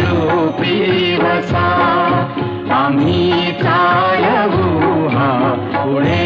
रूपी वसा आम्ही चालवू ेव पुढे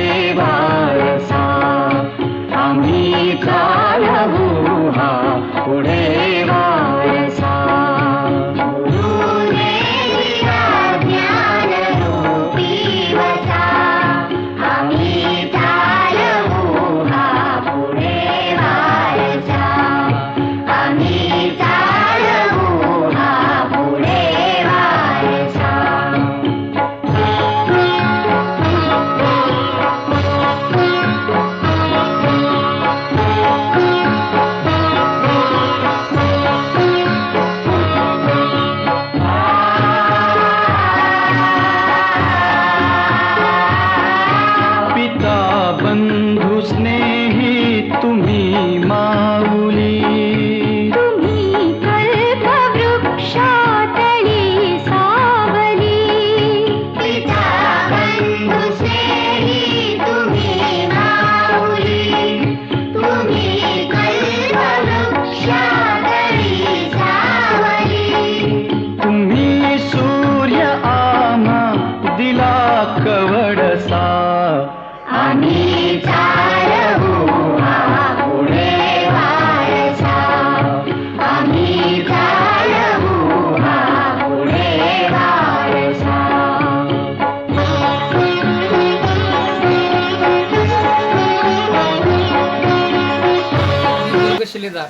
शिलेदार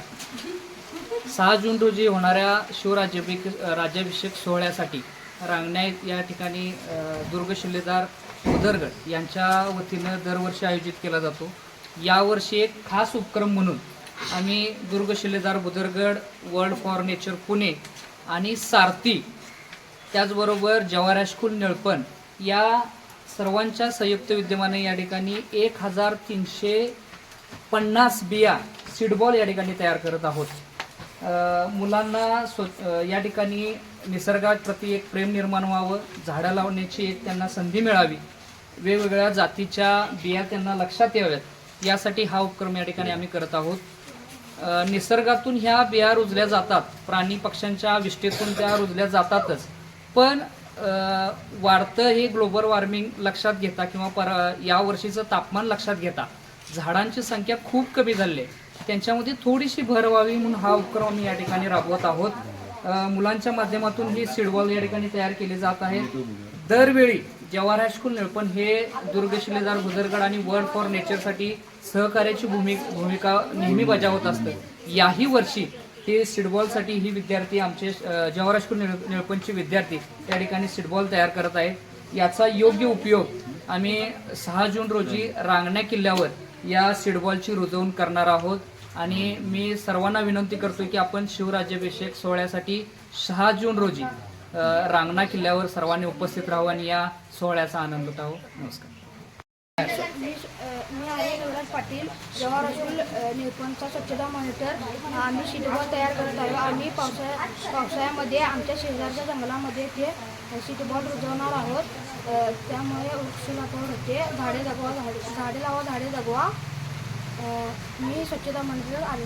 सहा जून रोजी होणाऱ्या शिवराज्याभिषेक राज्याभिषेक सोहळ्यासाठी रांगण्या या ठिकाणी दुर्ग शिल्लेदार उदरगड यांच्या वतीनं दरवर्षी आयोजित केला जातो. यावर्षी एक खास उपक्रम म्हणून आम्ही दुर्ग शिल्लेदार Bhudargad world for nature Pune आणि सारथी त्याचबरोबर जवाराशकुल निळपण या सर्वांच्या संयुक्त विद्यमाने या ठिकाणी एक हजार तीनशे पन्नास बिया सीडबॉल या ठिकाणी तयार करत आहोत. मुलांना स्व या ठिकाणी निसर्गाप्रती एक प्रेम निर्माण व्हावं झाडं लावण्याची एक त्यांना संधी मिळावी वेगवेगळ्या जातीच्या बिया त्यांना लक्षात याव्यात यासाठी हा उपक्रम या ठिकाणी आम्ही करत आहोत. निसर्गातून ह्या बिया रुजल्या जातात प्राणी पक्ष्यांच्या विष्ठेतून त्या रुजल्या जातातच पण वाढतं हे ग्लोबल वॉर्मिंग लक्षात घेता किंवा पर यावर्षीचं तापमान लक्षात घेता झाडांची संख्या खूप कमी झाली आहे. त्यांच्यामध्ये थोडीशी भर व्हावी म्हणून हा उपक्रम आम्ही या ठिकाणी राबवत आहोत. मुलांच्या माध्यमातून ही सीडबॉल या ठिकाणी तयार केली जात आहे. दरवेळी जवाहर हायस्कूल निळपण हे दुर्ग शिलेदार गुजरगड आणि वर्ल्ड फॉर नेचरसाठी सहकार्याची भूमि भूमिका नेहमी बजावत असतं. याही वर्षी हे सिडबॉलसाठी ही विद्यार्थी आमचे जवाहर हायस्कूल निळ निळपणचे विद्यार्थी त्या ठिकाणी सिडबॉल तयार करत आहेत. याचा योग्य उपयोग आम्ही सहा जून रोजी रांगण्या किल्ल्यावर या सीडबॉलची रुजवून करणार आहोत. आणि मी सर्वांना विनंती करतो की आपण शिवराज्याभिषेक सोहळ्यासाठी सहा जून रोजी रांगणा किल्ल्यावर सर्वांनी उपस्थित राहू आणि या सोहळ्याचा आनंद उठावं. नमस्कार. मी आहे युवराज पाटील जवाहर हायस्कूल अ, स्वच्छता मॉनिटर आम्ही शिटबॉल तयार करत आहे आम्ही पावसाळ्या पावसाळ्यामध्ये आमच्या शेजारच्या जंगलामध्ये ते शिटबॉल रुजवणार आहोत. त्यामुळे वृक्ष लागवड होते. झाडे जगवा झाडे झाडे लावा झाडे जगवा. मी स्वच्छता मॉनिटर आले